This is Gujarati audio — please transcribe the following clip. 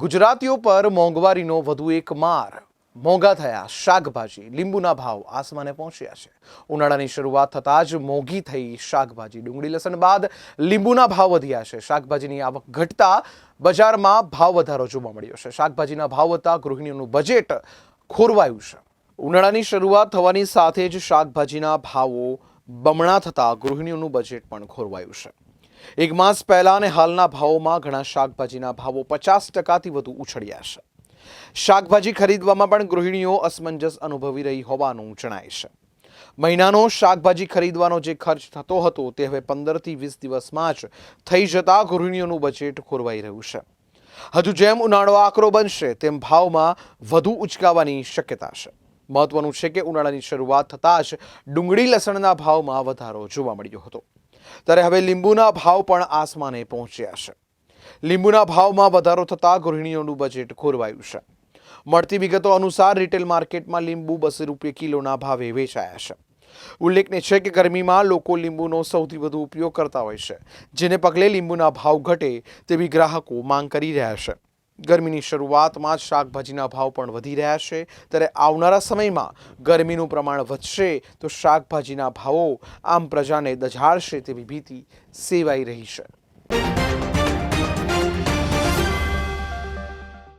ગુજરાતીઓ પર મોંઘવારીનો વધુ એક માર. મોંઘા થયા, શાકભાજી, લીંબુના ભાવ આસમાને પહોંચ્યા છે. ઉનાળાની શરૂઆત થતાં જ મોંઘી થઈ શાકભાજી. ડુંગળી લસણ બાદ લીંબુના ભાવ વધ્યા છે. શાકભાજીની આવક ઘટતા બજારમાં ભાવ વધારો જોવા મળ્યો છે. શાકભાજીના ભાવ વધતા ગૃહિણીઓનું બજેટ ખોરવાયું છે. ઉનાળાની શરૂઆત થવાની સાથે જ શાકભાજીના ભાવો બમણા થતાં ગૃહિણીઓનું બજેટ પણ ખોરવાયું છે. એક માસ પહેલા અને હાલના ભાવોમાં ઘણા શાકભાજીના ભાવો પચાસ ટકાથી વધુ ઉછળ્યા છે. શાકભાજી ખરીદવામાં પણ ગૃહિણીઓ અસમંજસ અનુભવી રહી હોવાનું જણાય છે. મહિનાનો શાકભાજી ખરીદવાનો જે ખર્ચ થતો હતો તે હવે પંદરથી વીસ દિવસમાં જ થઈ જતા ગૃહિણીઓનું બજેટ ખોરવાઈ રહ્યું છે. હજુ જેમ ઉનાળો આકરો બનશે, તેમ ભાવમાં વધુ ઉચકાવાની શક્યતા છે. મહત્વનું છે કે ઉનાળાની શરૂઆત થતાં જ ડુંગળી લસણના ભાવમાં વધારો જોવા મળ્યો હતો. ત્યારે હવે લીંબુના ભાવ પણ આસમાને પહોંચ્યા છે. લીંબુના ભાવમાં વધારો થતાં ગૃહિણીઓનું બજેટ ખોરવાયું છે. મળતી વિગતો અનુસાર રિટેલ માર્કેટમાં લીંબુ બસો રૂપિયા કિલોના ભાવે વેચાયા છે. ઉલ્લેખનીય છે કે ગરમીમાં લોકો લીંબુનો સૌથી વધુ ઉપયોગ કરતા હોય છે, જેને પગલે લીંબુના ભાવ ઘટે તેવી ગ્રાહકો માંગ કરી રહ્યા છે. ગરમીની શરૂઆતમાં જ શાકભાજીના ભાવ પણ વધી રહ્યા છે. ત્યારે આવનારા સમયમાં ગરમીનું પ્રમાણ વધશે તો શાકભાજીના ભાવો આમ પ્રજાને દઝાડશે તેવી ભીતિ સેવાઈ રહી છે.